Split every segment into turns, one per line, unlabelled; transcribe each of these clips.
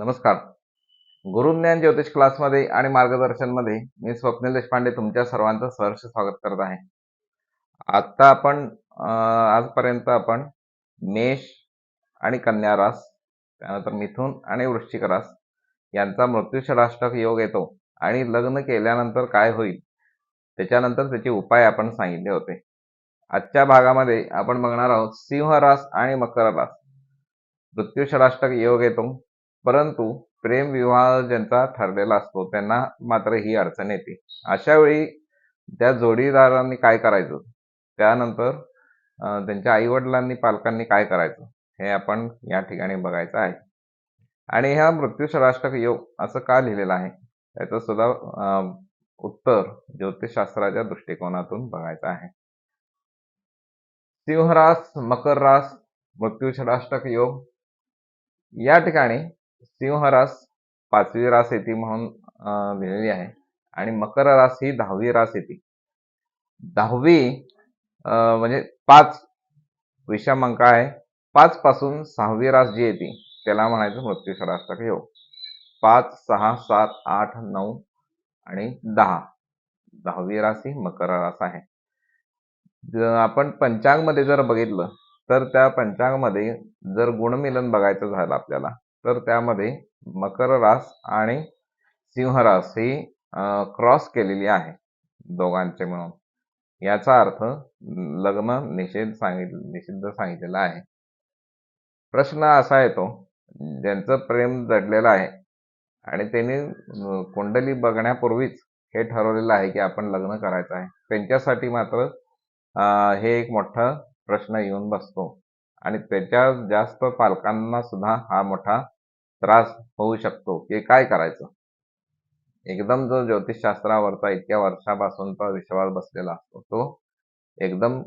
नमस्कार. गुरुज्ञान ज्योतिष क्लासमध्ये आणि मार्गदर्शनमध्ये मी स्वप्नील देशपांडे तुमच्या सर्वांचं सहर्ष स्वागत करत आहे. आता आपण आजपर्यंत आपण मेष आणि कन्या रास त्यानंतर मिथुन आणि वृश्चिक रास यांचा मृत्यूषराष्टक योग येतो आणि लग्न केल्यानंतर काय होईल त्याच्यानंतर त्याचे उपाय आपण सांगितले होते. आजच्या भागामध्ये आपण बघणार आहोत सिंह रास आणि मकर रास. मृत्यूषराष्टक योग येतो परंतु प्रेम विवाह ज्यांचा ठरलेला असतो त्यांना मात्र ही अडचण येते. अशा वेळी त्या जोडीदारांनी काय करायचं? त्यानंतर त्यांच्या आई वडिलांनी पालकांनी काय करायचं? हे आपण या ठिकाणी बघायचं आहे. आणि ह्या मृत्यूषराष्टक योग असं का लिहिलेलं आहे? याचं सुद्धा अं, उत्तर ज्योतिषशास्त्राच्या दृष्टिकोनातून बघायचं आहे. सिंहरास मकर रास मृत्यूषराष्टक योग या ठिकाणी सिंह रास पाचवी रास येते म्हणून अं, लिहिलेली आहे. आणि मकर रास ही दहावी रास येते. दहावी म्हणजे पाच विषमांक आहे. पाच पासून सहावी रास जी येते त्याला म्हणायचं मृत्यूषराष्टक योग पाच सहा सात आठ नऊ आणि दहा. दहावी रास ही मकर रास आहे. आपण पंचांगमध्ये जर बघितलं तर त्या पंचांगमध्ये जर गुणमिलन बघायचं झालं आपल्याला तर त्यामध्ये मकर रास आणि सिंह रास ही क्रॉस केलेली आहे दोघांचे मिळून याचा अर्थ लग्न निषेध सांगित निषिद्ध सांगितलेला आहे. प्रश्न असा येतो ज्यांचं प्रेम जडलेलं आहे आणि त्यांनी कुंडली बघण्यापूर्वीच हे ठरवलेलं आहे की आपण लग्न करायचं आहे त्यांच्यासाठी मात्र हे एक मोठा प्रश्न येऊन बसतो. आणि त्याच्या जास्त पालकांना सुद्धा हा मोठा त्रास होऊ शकतो. की काय करायचं? एकदम जो ज्योतिषशास्त्रावरचा इतक्या वर्षापासूनचा विश्वास बसलेला असतो तो एकदम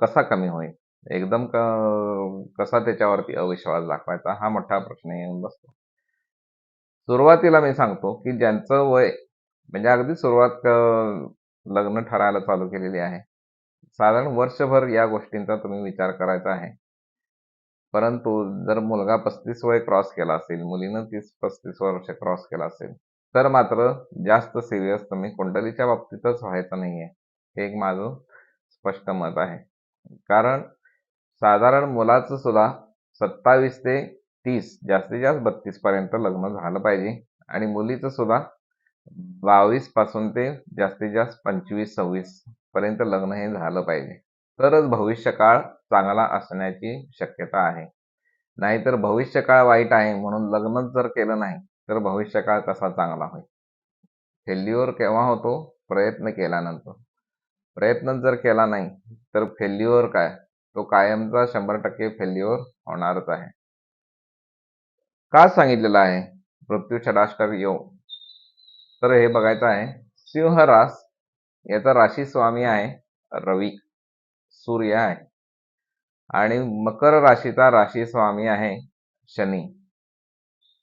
कसा कमी होईल? एकदम क- कसा त्याच्यावरती अविश्वास दाखवायचा? हा मोठा प्रश्न येऊन बसतो. सुरुवातीला मी सांगतो की ज्यांचं वय म्हणजे अगदी सुरुवात लग्न ठरायला चालू केलेली आहे. साधारण वर्षभर या गोष्टींचा तुम्ही विचार करायचा आहे. परंतु जर मुलगा पस्तीस वय क्रॉस केला असेल मुलीनं तीस पस्तीस वर्ष क्रॉस केला असेल तर मात्र जास्त सिरियस तुम्ही कुंडलीच्या बाबतीतच व्हायचं नाहीये. हे एक माझं स्पष्ट मत आहे. कारण साधारण मुलाचं सुद्धा सत्तावीस ते तीस जास्तीत जास्त बत्तीस पर्यंत लग्न झालं पाहिजे आणि मुलीचं सुद्धा बावीसपासून ते जास्तीत जास्त पंचवीस सव्वीस पर्यंत लग्न हे झालं पाहिजे. तरच भविष्यकाळ चांगला असण्याची शक्यता आहे. नाहीतर भविष्यकाळ वाईट आहे म्हणून लग्नच जर केलं नाही तर भविष्यकाळ कसा चांगला होईल? फेल्युअर केव्हा होतो? प्रयत्न केल्यानंतर. प्रयत्न जर केला नाही तर फेल्युअर काय? तो कायमचा शंभर टक्के फेल्युअर होणारच आहे. का सांगितलेलं आहे? मृत्यू षडाष्टक योग. तर हे बघायचं आहे. सिंह रास याचा राशी स्वामी आहे रवी. सूर्य आहे. आणि मकर राशीचा राशी स्वामी आहे शनी.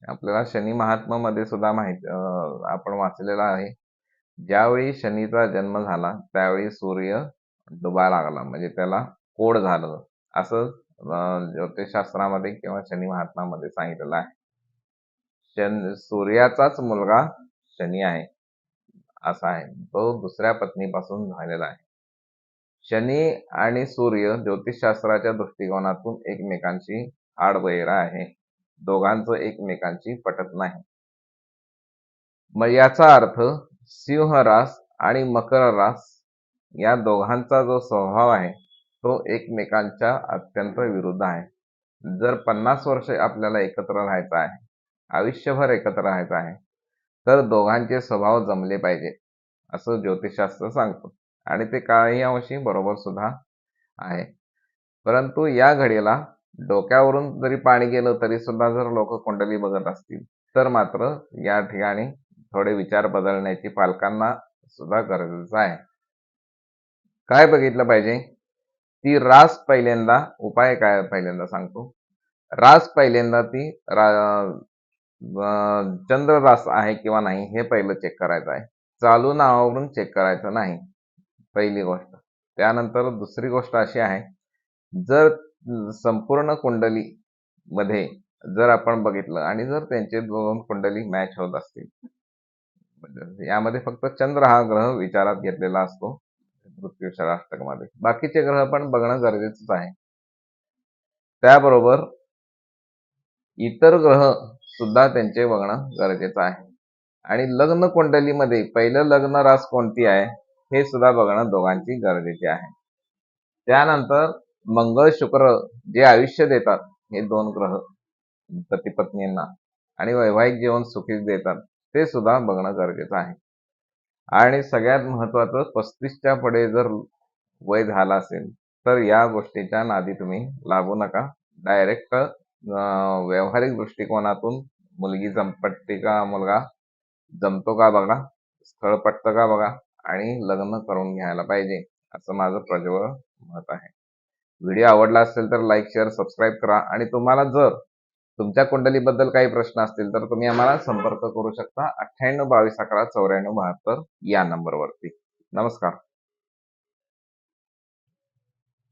आपल्याला शनी महात्मामध्ये सुद्धा माहीत अं, आपण वाचलेला आहे. ज्यावेळी शनीचा जन्म झाला त्यावेळी सूर्य डुबा लागला. म्हणजे त्याला कोड झालं. असं ज्योतिषशास्त्रामध्ये किंवा शनी महात्मामध्ये सांगितलेलं आहे. शन सूर्याचाच मुलगा शनी आहे. असा आहे. तो दुसऱ्या पत्नीपासून झालेला आहे. शनी आणि सूर्य ज्योतिषशास्त्राच्या दृष्टिकोनातून एकमेकांशी आडवैरा आहे. दोघांचं एकमेकांशी पटत नाही. मग याचा अर्थ सिंह रास आणि मकर रास या दोघांचा जो स्वभाव आहे तो एकमेकांच्या अत्यंत विरुद्ध आहे. जर पन्नास वर्ष आपल्याला एकत्र राहायचं आहे आयुष्यभर एकत्र राहायचं आहे तर दोघांचे स्वभाव जमले पाहिजे असं ज्योतिषशास्त्र सांगतो. आणि ते काळही अंशी बरोबर सुद्धा आहे. परंतु या घडीला डोक्यावरून जरी पाणी गेलं तरी सुद्धा जर लोक कुंडली बघत असतील तर मात्र या ठिकाणी थोडे विचार बदलण्याची पालकांना सुद्धा गरजेचं आहे. काय बघितलं पाहिजे? ती रास पहिल्यांदा उपाय काय पहिल्यांदा सांगतो? रास पहिल्यांदा ती रा- चंद्र रास आहे किंवा नाही हे पहिलं चेक करायचं आहे. चालू नावावरून चेक करायचं नाही. पहिली गोष्ट. त्यानंतर दुसरी गोष्ट अशी आहे जर संपूर्ण कुंडली मध्ये जर आपण बघितलं आणि जर त्यांचे दोन कुंडली मॅच होत असतील म्हणजे यामध्ये फक्त चंद्र हा ग्रह विचारात घेतलेला असतो पृथ्वी बाकीचे ग्रह पण बघणं गरजेचंच आहे. त्याबरोबर इतर ग्रह सुद्धा त्यांचे बघणं गरजेचं आहे. आणि लग्न कुंडलीमध्ये पहिलं लग्न रास कोणती आहे? हे सुद्धा बघणं दोघांची गरजेचे आहे. त्यानंतर मंगळ शुक्र जे आयुष्य देतात हे दोन ग्रह पतीपत्नींना आणि वैवाहिक जीवन सुखी देतात ते सुद्धा बघणं गरजेचं आहे. आणि सगळ्यात महत्वाचं पस्तीसच्या पुढे जर वय झाला असेल तर या गोष्टीच्या नादी तुम्ही लागू नका. डायरेक्ट व्यावहारिक दृष्टिकोनातून मुलगी जमपट्टी का मुलगा जमतो का बघा स्थळ पटतं का बघा आणि लग्न करून घ्यायला पाहिजे असं माझं प्रज्वळ मत आहे. व्हिडिओ आवडला असेल तर लाईक शेअर सबस्क्राईब करा आणि तुम्हाला जर तुमच्या कुंडलीबद्दल काही प्रश्न असतील तर तुम्ही आम्हाला संपर्क करू शकता. अठ्ठ्याण्णव बावीस अकरा चौऱ्याण्णव बहात्तर या नंबरवरती. नमस्कार.